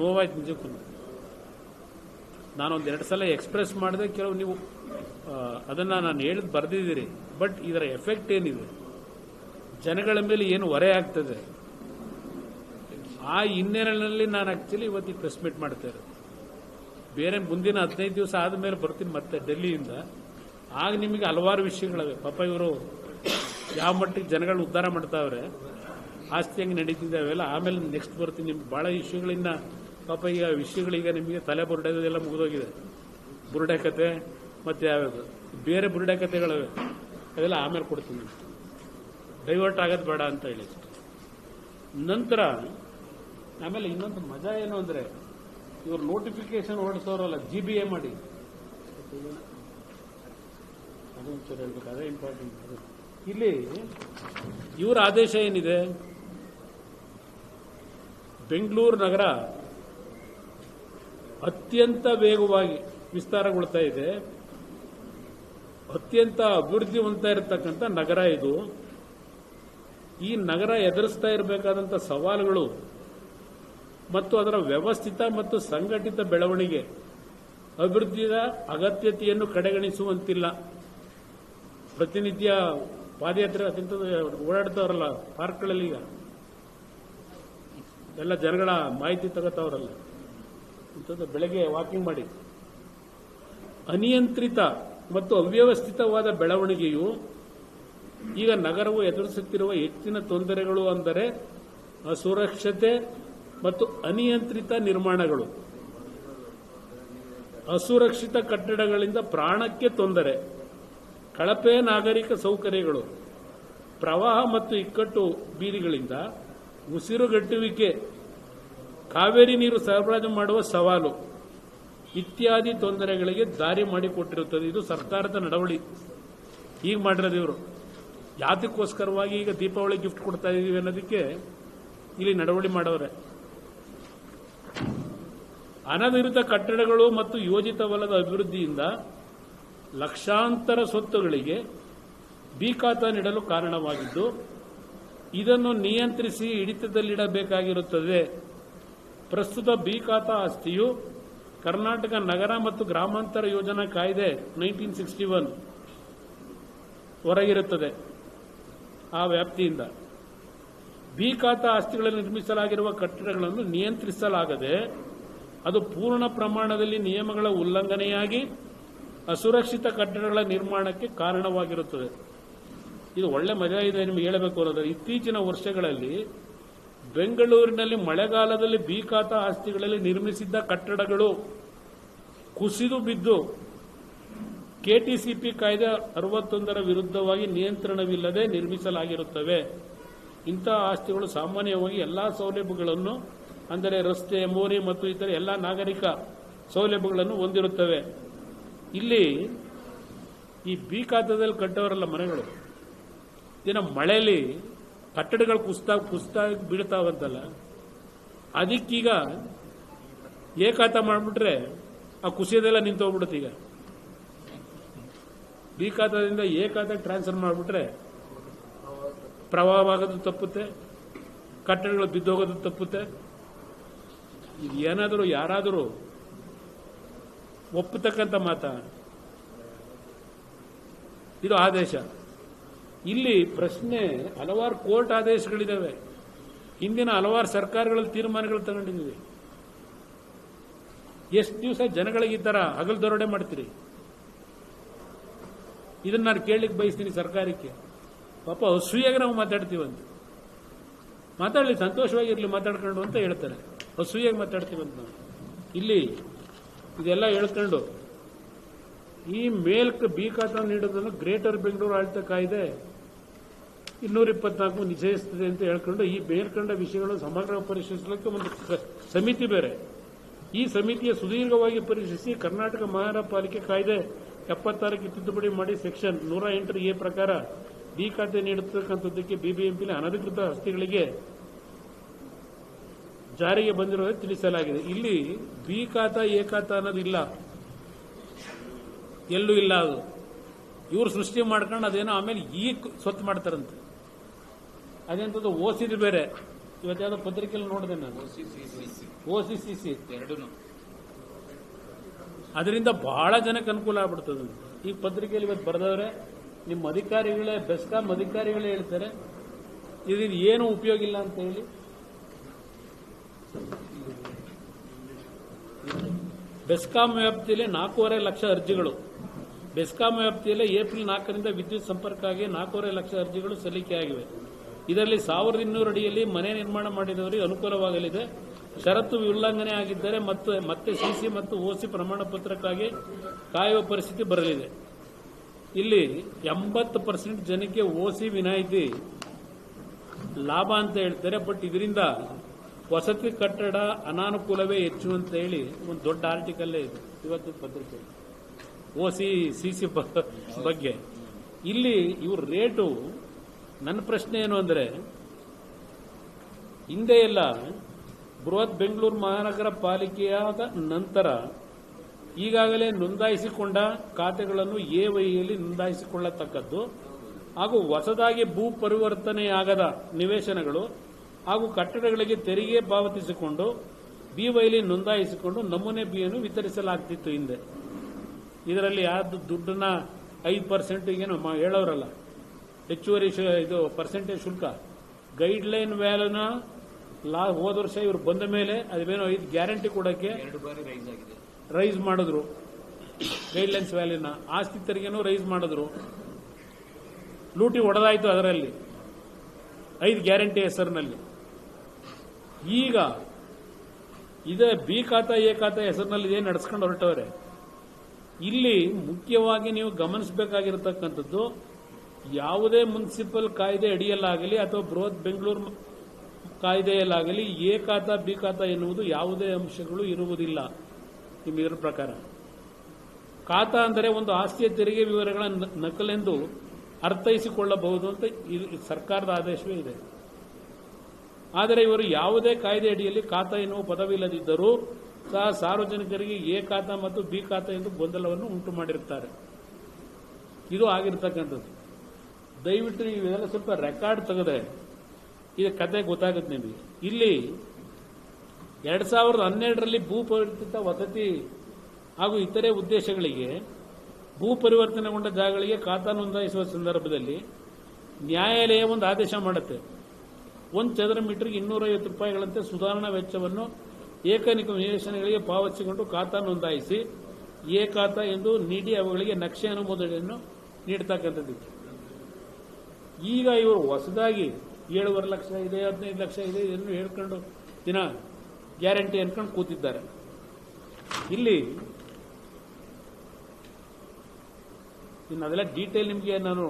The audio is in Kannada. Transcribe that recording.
ನೋವಾಯ್ತು ನಿಜಕ್ಕೂ ನಾನೊಂದು ಎರಡು ಸಲ ಎಕ್ಸ್ಪ್ರೆಸ್ ಮಾಡಿದೆ, ಕೆಲವು ನೀವು ಅದನ್ನು ನಾನು ಹೇಳಿದ್ ಬರೆದಿದ್ದೀರಿ ಬಟ್ ಇದರ ಎಫೆಕ್ಟ್ ಏನಿದೆ? ಜನಗಳ ಮೇಲೆ ಏನು ಹೊರೆ ಆಗ್ತದೆ? ಆ ಹಿನ್ನೆಲೆಯಲ್ಲಿ ನಾನು ಆಕ್ಚುಲಿ ಇವತ್ತಿಗೆ ಪ್ರೆಸ್ ಮೀಟ್ ಮಾಡ್ತಾ ಇರೋದು. ಬೇರೆ ಮುಂದಿನ ಹದಿನೈದು ದಿವಸ ಆದಮೇಲೆ ಬರ್ತೀನಿ ಮತ್ತೆ ಡೆಲ್ಲಿಯಿಂದ. ಆಗ ನಿಮಗೆ ಹಲವಾರು ವಿಷಯಗಳವೆ. ಪಾಪ ಇವರು ಯಾವ ಮಟ್ಟಿಗೆ ಜನಗಳು ಉದ್ಧಾರ ಮಾಡ್ತಾವ್ರೆ, ಆಸ್ತಿ ಹೆಂಗೆ ನಡೀತಿದ್ದಾವೆಲ್ಲ ಆಮೇಲೆ ನೆಕ್ಸ್ಟ್ ಬರ್ತೀನಿ. ನಿಮ್ಗೆ ಭಾಳ ಇಶ್ಯೂಗಳಿಂದ ಪಾಪ ಈಗ ವಿಷಯಗಳೀಗ ನಿಮಗೆ ತಲೆ ಬುರುಡೆದೆಲ್ಲ ಮುಗಿದೋಗಿದೆ. ಬುರುಡೆ ಕತೆ ಮತ್ತೆ ಯಾವ್ಯಾವುದು? ಬೇರೆ ಬುರುಡೆ ಕತೆಗಳಿವೆ ಅದೆಲ್ಲ ಆಮೇಲೆ ಕೊಡ್ತೀನಿ ಡೈವರ್ಟ್ ಆಗೋದು ಬೇಡ ಅಂತ ಹೇಳಿ ನಂತರ ಆಮೇಲೆ ಇನ್ನೊಂದು ಮಜಾ ಏನು ಅಂದ್ರೆ ಇವರು ನೋಟಿಫಿಕೇಶನ್ ಹೊರಡಿಸೋರಲ್ಲ ಜಿ ಬಿ ಎ ಮಾಡಿ. ಅದು ಒಂಚೂರು ಹೇಳ್ಬೇಕು, ಅದೇ ಇಂಪಾರ್ಟೆಂಟ್ ಇಲ್ಲಿ ಇವರ ಆದೇಶ ಏನಿದೆ? ಬೆಂಗಳೂರು ನಗರ ಅತ್ಯಂತ ವೇಗವಾಗಿ ವಿಸ್ತಾರಗೊಳ್ತಾ ಇದೆ. ಅತ್ಯಂತ ಅಭಿವೃದ್ಧಿ ಹೊಂದ್ತಾ ಇರತಕ್ಕಂಥ ನಗರ ಇದು. ಈ ನಗರ ಎದುರಿಸ್ತಾ ಇರಬೇಕಾದಂಥ ಸವಾಲುಗಳು ಮತ್ತು ಅದರ ವ್ಯವಸ್ಥಿತ ಮತ್ತು ಸಂಘಟಿತ ಬೆಳವಣಿಗೆ, ಅಭಿವೃದ್ಧಿಯ ಅಗತ್ಯತೆಯನ್ನು ಕಡೆಗಣಿಸುವಂತಿಲ್ಲ. ಪ್ರತಿನಿತ್ಯ ಪಾದಯಾತ್ರೆ ಅತ್ಯಂತ ಓಡಾಡ್ತಾವ್ರಲ್ಲ, ಪಾರ್ಕ್ಗಳಲ್ಲಿ ಈಗ. ಎಲ್ಲ ಜನಗಳ ಮಾಹಿತಿ ತಗೋತಾವ್ರಲ್ಲ. ಇಂಥದ್ದು ಬೆಳಗ್ಗೆ ವಾಕಿಂಗ್ ಮಾಡಿ ಅನಿಯಂತ್ರಿತ ಮತ್ತು ಅವ್ಯವಸ್ಥಿತವಾದ ಬೆಳವಣಿಗೆಯು ಈಗ ನಗರವು ಎದುರಿಸುತ್ತಿರುವ ಹೆಚ್ಚಿನ ತೊಂದರೆಗಳು ಅಂದರೆ ಅಸುರಕ್ಷತೆ ಮತ್ತು ಅನಿಯಂತ್ರಿತ ನಿರ್ಮಾಣಗಳು. ಅಸುರಕ್ಷಿತ ಕಟ್ಟಡಗಳಿಂದ ಪ್ರಾಣಕ್ಕೆ ತೊಂದರೆ, ಕಳಪೆ ನಾಗರಿಕ ಸೌಕರ್ಯಗಳು, ಪ್ರವಾಹ ಮತ್ತು ಇಕ್ಕಟ್ಟು ಬೀದಿಗಳಿಂದ ಉಸಿರುಗಟ್ಟುವಿಕೆ ಕಾವೇರಿ ನೀರು ಸರಬರಾಜು ಮಾಡುವ ಸವಾಲು ಇತ್ಯಾದಿ ತೊಂದರೆಗಳಿಗೆ ದಾರಿ ಮಾಡಿಕೊಟ್ಟಿರುತ್ತದೆ. ಇದು ಸರ್ಕಾರದ ನಡವಳಿ. ಈಗ ಮಾಡಿರೋದು ಇವರು ಯಾತಕ್ಕೋಸ್ಕರವಾಗಿ ಈಗ ದೀಪಾವಳಿ ಗಿಫ್ಟ್ ಕೊಡ್ತಾ ಇದ್ದೀವಿ ಅನ್ನೋದಕ್ಕೆ ಇಲ್ಲಿ ನಡವಳಿ ಮಾಡವ್ರೆ. ಅನಧಿಕೃತ ಕಟ್ಟಡಗಳು ಮತ್ತು ಯೋಜಿತವಲ್ಲದ ಅಭಿವೃದ್ಧಿಯಿಂದ ಲಕ್ಷಾಂತರ ಸ್ವತ್ತುಗಳಿಗೆ ಬೀಕಾತ ನೀಡಲು ಕಾರಣವಾಗಿದ್ದು, ಇದನ್ನು ನಿಯಂತ್ರಿಸಿ ಹಿಡಿತದಲ್ಲಿಡಬೇಕಾಗಿರುತ್ತದೆ. ಪ್ರಸ್ತುತ ಬಿ ಖಾತಾ ಆಸ್ತಿಯು ಕರ್ನಾಟಕ ನಗರ ಮತ್ತು ಗ್ರಾಮಾಂತರ ಯೋಜನಾ ಕಾಯ್ದೆ ನೈನ್ಟೀನ್ ಸಿಕ್ಸ್ಟಿ ಒನ್ ಹೊರಗಿರುತ್ತದೆ ಆ ವ್ಯಾಪ್ತಿಯಿಂದ. ಬಿ ಖಾತಾ ಆಸ್ತಿಗಳಲ್ಲಿ ನಿರ್ಮಿಸಲಾಗಿರುವ ಕಟ್ಟಡಗಳನ್ನು ನಿಯಂತ್ರಿಸಲಾಗದೆ ಅದು ಪೂರ್ಣ ಪ್ರಮಾಣದಲ್ಲಿ ನಿಯಮಗಳ ಉಲ್ಲಂಘನೆಯಾಗಿ ಅಸುರಕ್ಷಿತ ಕಟ್ಟಡಗಳ ನಿರ್ಮಾಣಕ್ಕೆ ಕಾರಣವಾಗಿರುತ್ತದೆ. ಇದು ಒಳ್ಳೆ ಮಜಾ ಇದೆ ನಿಮಗೆ ಹೇಳಬೇಕು ಅನ್ನೋದು. ಇತ್ತೀಚಿನ ವರ್ಷಗಳಲ್ಲಿ ಬೆಂಗಳೂರಿನಲ್ಲಿ ಮಳೆಗಾಲದಲ್ಲಿ ಬೀಕಾತ ಆಸ್ತಿಗಳಲ್ಲಿ ನಿರ್ಮಿಸಿದ್ದ ಕಟ್ಟಡಗಳು ಕುಸಿದು ಬಿದ್ದು ಕೆಟಿಸಿಪಿ ಕಾಯ್ದೆ ಅರವತ್ತೊಂದರ ವಿರುದ್ಧವಾಗಿ ನಿಯಂತ್ರಣವಿಲ್ಲದೆ ನಿರ್ಮಿಸಲಾಗಿರುತ್ತವೆ. ಇಂತಹ ಆಸ್ತಿಗಳು ಸಾಮಾನ್ಯವಾಗಿ ಎಲ್ಲ ಸೌಲಭ್ಯಗಳನ್ನು, ಅಂದರೆ ರಸ್ತೆ, ಮೋರಿ ಮತ್ತು ಇತರ ಎಲ್ಲ ನಾಗರಿಕ ಸೌಲಭ್ಯಗಳನ್ನು ಹೊಂದಿರುತ್ತವೆ. ಇಲ್ಲಿ ಈ ಬಿ ಖಾತದಲ್ಲಿ ಕಟ್ಟವರಲ್ಲ ಮನೆಗಳು. ದಿನ ಮಳೆಯಲ್ಲಿ ಕಟ್ಟಡಗಳು ಕುಸ್ತಾ ಕುಸ್ತಾ ಬೀಳ್ತಾವಂತಲ್ಲ, ಅದಕ್ಕೀಗ ಏಕಾತ ಮಾಡಿಬಿಟ್ರೆ ಆ ಕುಸಿಯೋದೆಲ್ಲ ನಿಂತೋಗ್ಬಿಡುತ್ತೆ ಈಗ. ಬಿ ಖಾತಾದಿಂದ ಟ್ರಾನ್ಸ್ಫರ್ ಮಾಡಿಬಿಟ್ರೆ ಪ್ರವಾಹವಾಗೋದು ತಪ್ಪುತ್ತೆ, ಕಟ್ಟಡಗಳು ಬಿದ್ದೋಗೋದು ತಪ್ಪುತ್ತೆ. ಇದು ಏನಾದರೂ ಯಾರಾದರೂ ಒಪ್ಪತಕ್ಕಂಥ ಮಾತ? ಇದು ಆದೇಶ. ಇಲ್ಲಿ ಪ್ರಶ್ನೆ ಹಲವಾರು ಕೋರ್ಟ್ ಆದೇಶಗಳಿದ್ದಾವೆ ಹಿಂದಿನ ಹಲವಾರು ಸರ್ಕಾರಗಳ ತೀರ್ಮಾನಗಳು ತಗೊಂಡಿದ್ದೀವಿ ಎಷ್ಟು ದಿವಸ ಜನಗಳಿಗೆ ಈ ಥರ ಹಗಲು ದರೋಡೆ ಮಾಡ್ತೀರಿ? ಇದನ್ನ ನಾನು ಕೇಳಲಿಕ್ಕೆ ಬಯಸ್ತೀನಿ ಸರ್ಕಾರಕ್ಕೆ. ಪಾಪ ಅಸೂಯಾಗಿ ನಾವು ಮಾತಾಡ್ತೀವಂತ ಮಾತಾಡಲಿ, ಸಂತೋಷವಾಗಿರ್ಲಿ ಮಾತಾಡ್ಕೊಂಡು ಅಂತ ಹೇಳ್ತಾರೆ. ಅಸೂಯಾಗಿ ಮಾತಾಡ್ತೀವಂತ ನಾವು. ಇಲ್ಲಿ ಇದೆಲ್ಲ ಹೇಳ್ಕೊಂಡು ಈ ಮೇಲ್ಕ್ ಬಿ ಖಾತ ನೀಡೋದನ್ನು ಗ್ರೇಟರ್ ಬೆಂಗಳೂರು ಆಳ್ತ ಇನ್ನೂರ ಇಪ್ಪತ್ನಾಲ್ಕು ನಿಷೇಧಿಸುತ್ತದೆ ಅಂತ ಹೇಳ್ಕೊಂಡು ಈ ಬೇರ್ಕಂಡ ವಿಷಯಗಳು ಸಮಗ್ರ ಪರಿಶೀಲಿಸಲಿಕ್ಕೆ ಒಂದು ಸಮಿತಿ ಬೇರೆ. ಈ ಸಮಿತಿಯ ಸುದೀರ್ಘವಾಗಿ ಪರಿಶೀಲಿಸಿ ಕರ್ನಾಟಕ ಮಹಾನಗರ ಪಾಲಿಕೆ ಕಾಯ್ದೆ ಎಪ್ಪತ್ತಾರಕ್ಕೆ ತಿದ್ದುಪಡಿ ಮಾಡಿ ಸೆಕ್ಷನ್ ನೂರ ಎಂಟರ ಎ ಪ್ರಕಾರ ಡಿ ಖಾತೆ ನೀಡತಕ್ಕಂಥದ್ದಕ್ಕೆ ಬಿಬಿಎಂಪಿನ ಅನಧಿಕೃತ ಆಸ್ತಿಗಳಿಗೆ ಜಾರಿಗೆ ಬಂದಿರುವುದು ತಿಳಿಸಲಾಗಿದೆ. ಇಲ್ಲಿ ಬಿ ಖಾತಾ, ಎ ಖಾತಾ ಅನ್ನೋದಿಲ್ಲ ಎಲ್ಲೂ ಇಲ್ಲ ಅದು. ಇವ್ರು ಸೃಷ್ಟಿ ಮಾಡ್ಕೊಂಡು ಅದೇನೋ ಆಮೇಲೆ ಈ ಸ್ವತ್ತು ಮಾಡ್ತಾರಂತೆ. ಅದೆಂಥದ್ದು ಸಿ ಬೇರೆ. ಇವತ್ತು ಯಾವುದೋ ಪತ್ರಿಕೆಯಲ್ಲಿ ನೋಡಿದೆ ನಾನು. ಓ ಸಿ ಸಿ ಸಿ ಎರಡೂ ಅದರಿಂದ ಬಹಳ ಜನಕ್ಕೆ ಅನುಕೂಲ ಆಗ್ಬಿಡ್ತದೆ. ಈ ಪತ್ರಿಕೆಯಲ್ಲಿ ಇವತ್ತು ಬರೆದವ್ರೆ ನಿಮ್ಮ ಅಧಿಕಾರಿಗಳೇ ಬೆಸ್ಕಾಂ ಅಧಿಕಾರಿಗಳೇ ಹೇಳ್ತಾರೆ. ಇದ್ರ ಏನು ಉಪಯೋಗ ಇಲ್ಲ ಅಂತ ಹೇಳಿ. ಬೆಸ್ಕಾಂ ವ್ಯಾಪ್ತಿಯಲ್ಲಿ ನಾಲ್ಕೂವರೆ ಲಕ್ಷ ಅರ್ಜಿಗಳು. ಬೆಸ್ಕಾಂ ವ್ಯಾಪ್ತಿಯಲ್ಲಿ ಏಪ್ರಿಲ್ ನಾಲ್ಕರಿಂದ ವಿದ್ಯುತ್ ಸಂಪರ್ಕ ಆಗಿ ನಾಲ್ಕೂವರೆ ಲಕ್ಷ ಅರ್ಜಿಗಳು ಸಲ್ಲಿಕೆಯಾಗಿವೆ. ಇದರಲ್ಲಿ ಸಾವಿರದ ಇನ್ನೂರು ಅಡಿಯಲ್ಲಿ ಮನೆ ನಿರ್ಮಾಣ ಮಾಡಿದವರಿಗೆ ಅನುಕೂಲವಾಗಲಿದೆ. ಷರತ್ತು ಉಲ್ಲಂಘನೆ ಆಗಿದ್ದರೆ ಮತ್ತೆ ಮತ್ತೆ ಸಿಸಿ ಮತ್ತು ಓಸಿ ಪ್ರಮಾಣ ಪತ್ರಕ್ಕಾಗಿ ಕಾಯುವ ಪರಿಸ್ಥಿತಿ ಬರಲಿದೆ. ಇಲ್ಲಿ ಎಂಬತ್ತು ಪರ್ಸೆಂಟ್ ಜನಕ್ಕೆ ಓಸಿ ವಿನಾಯಿತಿ ಲಾಭ ಅಂತ ಹೇಳ್ತಾರೆ. ಬಟ್ ಇದರಿಂದ ವಸತಿ ಕಟ್ಟಡ ಅನಾನುಕೂಲವೇ ಹೆಚ್ಚು ಅಂತ ಹೇಳಿ ಒಂದು ದೊಡ್ಡ ಆರ್ಟಿಕಲ್ಲೇ ಇದೆ. ಇವತ್ತು ಪತ್ರಿಕೆ. ಓಸಿ ಸಿ ಸಿ ಬಗ್ಗೆ. ಇಲ್ಲಿ ಇವ್ರ ರೇಟು ನನ್ನ ಪ್ರಶ್ನೆ ಏನು ಅಂದರೆ, ಹಿಂದೆ ಎಲ್ಲ ಬೃಹತ್ ಬೆಂಗಳೂರು ಮಹಾನಗರ ಪಾಲಿಕೆಯಾದ ನಂತರ ಈಗಾಗಲೇ ನೋಂದಾಯಿಸಿಕೊಂಡ ಖಾತೆಗಳನ್ನು ಎ ವೈಯಲ್ಲಿ ನೋಂದಾಯಿಸಿಕೊಳ್ಳತಕ್ಕದ್ದು ಹಾಗೂ ಹೊಸದಾಗಿ ಭೂ ಪರಿವರ್ತನೆಯಾಗದ ನಿವೇಶನಗಳು ಹಾಗೂ ಕಟ್ಟಡಗಳಿಗೆ ತೆರಿಗೆ ಪಾವತಿಸಿಕೊಂಡು ಬಿ ವೈಲಿ ನೋಂದಾಯಿಸಿಕೊಂಡು ನಮೂನೆ ಬಿಯನ್ನು ವಿತರಿಸಲಾಗ್ತಿತ್ತು ಹಿಂದೆ. ಇದರಲ್ಲಿ ಯಾರ್ದು ದುಡ್ಡನ್ನ ಐದು ಪರ್ಸೆಂಟ್ ಏನು ಮ- ಹೇಳೋರಲ್ಲ. ಹೆಚ್ಚುವರಿ ಇದು ಪರ್ಸೆಂಟೇಜ್ ಶುಲ್ಕ. ಗೈಡ್ ಲೈನ್ ವ್ಯಾಲ್ಯೂನ ಲಾ ಹೋದ ವರ್ಷ ಇವರು ಬಂದ ಮೇಲೆ ಅದೇನೋ ಇದು ಗ್ಯಾರಂಟಿ ಕೊಡೋಕ್ಕೆ ಎರಡು ಬಾರಿ ರೈಸ್ ಆಗಿದೆ. ರೈಸ್ ಮಾಡಿದ್ರು. ಗೈಡ್ಲೈನ್ಸ್ ವ್ಯಾಲ್ಯೂನ ಆಸ್ತಿ ತೆರಿಗೆನೂ ರೈಸ್ ಮಾಡಿದ್ರು. ಲೂಟಿ ಒಡೆದಾಯ್ತು ಅದರಲ್ಲಿ. ಐದು ಗ್ಯಾರಂಟಿ ಹೆಸರಿನಲ್ಲಿ. ಈಗ ಇದೇ ಬಿ ಖಾತಾ ಎ ಖಾತಾ ಹೆಸರಿನಲ್ಲಿ ಇದೇ ನಡೆಸ್ಕೊಂಡು ಹೊರಟವ್ರೆ. ಇಲ್ಲಿ ಮುಖ್ಯವಾಗಿ ನೀವು ಗಮನಿಸಬೇಕಾಗಿರತಕ್ಕಂಥದ್ದು ಯಾವುದೇ ಮುನ್ಸಿಪಲ್ ಕಾಯ್ದೆ ಅಡಿಯಲ್ಲಾಗಲಿ ಅಥವಾ ಬೃಹತ್ ಬೆಂಗಳೂರು ಕಾಯ್ದೆಯಲ್ಲಾಗಲಿ ಎ ಖಾತಾ, ಬಿ ಎನ್ನುವುದು ಯಾವುದೇ ಅಂಶಗಳು ಇರುವುದಿಲ್ಲ. ನಿಮ್ಮ ಇದರ ಪ್ರಕಾರ. ಖಾತಾ ಅಂದರೆ ಒಂದು ಆಸ್ತಿಯ ತೆರಿಗೆ ವಿವರಗಳ ನಕಲೆಂದು ಅರ್ಥೈಸಿಕೊಳ್ಳಬಹುದು ಅಂತ ಸರ್ಕಾರದ ಆದೇಶವೇ ಇದೆ. ಆದರೆ ಇವರು ಯಾವುದೇ ಕಾಯ್ದೆ ಅಡಿಯಲ್ಲಿ ಖಾತಾ ಎನ್ನುವ ಪದವಿಲ್ಲದಿದ್ದರೂ ಸಹ ಸಾರ್ವಜನಿಕರಿಗೆ ಎ ಖಾತಾ ಮತ್ತು ಬಿ ಖಾತಾ ಎಂದು ಗೊಂದಲವನ್ನು ಉಂಟು ಮಾಡಿರುತ್ತಾರೆ ಇದು ಆಗಿರ್ತಕ್ಕಂಥದ್ದು. ದಯವಿಟ್ಟು ನೀವು ಇದೆಲ್ಲ ಸ್ವಲ್ಪ ರೆಕಾರ್ಡ್ ತೆಗೆದ್ರೆ. ಇದು ಕತೆ ಗೊತ್ತಾಗುತ್ತೆ ನಿಮಗೆ. ಇಲ್ಲಿ ಎರಡ್ ಸಾವಿರದ ಹನ್ನೆರಡರಲ್ಲಿ ಭೂ ಪರಿವರ್ತಿತ ವಸತಿ ಹಾಗೂ ಇತರೆ ಉದ್ದೇಶಗಳಿಗೆ ಭೂ ಪರಿವರ್ತನೆಗೊಂಡ ಜಾಗಗಳಿಗೆ ಖಾತಾ ನೋಂದಾಯಿಸುವ ಸಂದರ್ಭದಲ್ಲಿ ನ್ಯಾಯಾಲಯ ಒಂದು ಆದೇಶ ಮಾಡುತ್ತೆ. ಒಂದು ಚದರ ಮೀಟರ್ಗೆ ಇನ್ನೂರೈವತ್ತು ರೂಪಾಯಿಗಳಂತೆ ಸುಧಾರಣಾ ವೆಚ್ಚವನ್ನು ಏಕನಿಕ ನಿವೇಶನಗಳಿಗೆ ಪಾವತಿಸಿಕೊಂಡು ಖಾತಾ ನೋಂದಾಯಿಸಿ ಎ ಖಾತಾ ಎಂದು ನೀಡಿ ಅವುಗಳಿಗೆ ನಕ್ಷೆ ಅನುಮೋದನೆಯನ್ನು ನೀಡತಕ್ಕಂಥದ್ದು ಈಗ ಇವರು ಹೊಸದಾಗಿ ಏಳುವರೆ ಲಕ್ಷ ಇದೆ, ಹದಿನೈದು ಲಕ್ಷ ಇದೆ ಎಲ್ಲರೂ ಹೇಳ್ಕೊಂಡು ದಿನ ಗ್ಯಾರಂಟಿ ಅನ್ಕೊಂಡು ಕೂತಿದ್ದಾರೆ. ಇಲ್ಲಿ ಇನ್ನು ಅದೆಲ್ಲ ಡೀಟೇಲ್ ನಿಮಗೆ ನಾನು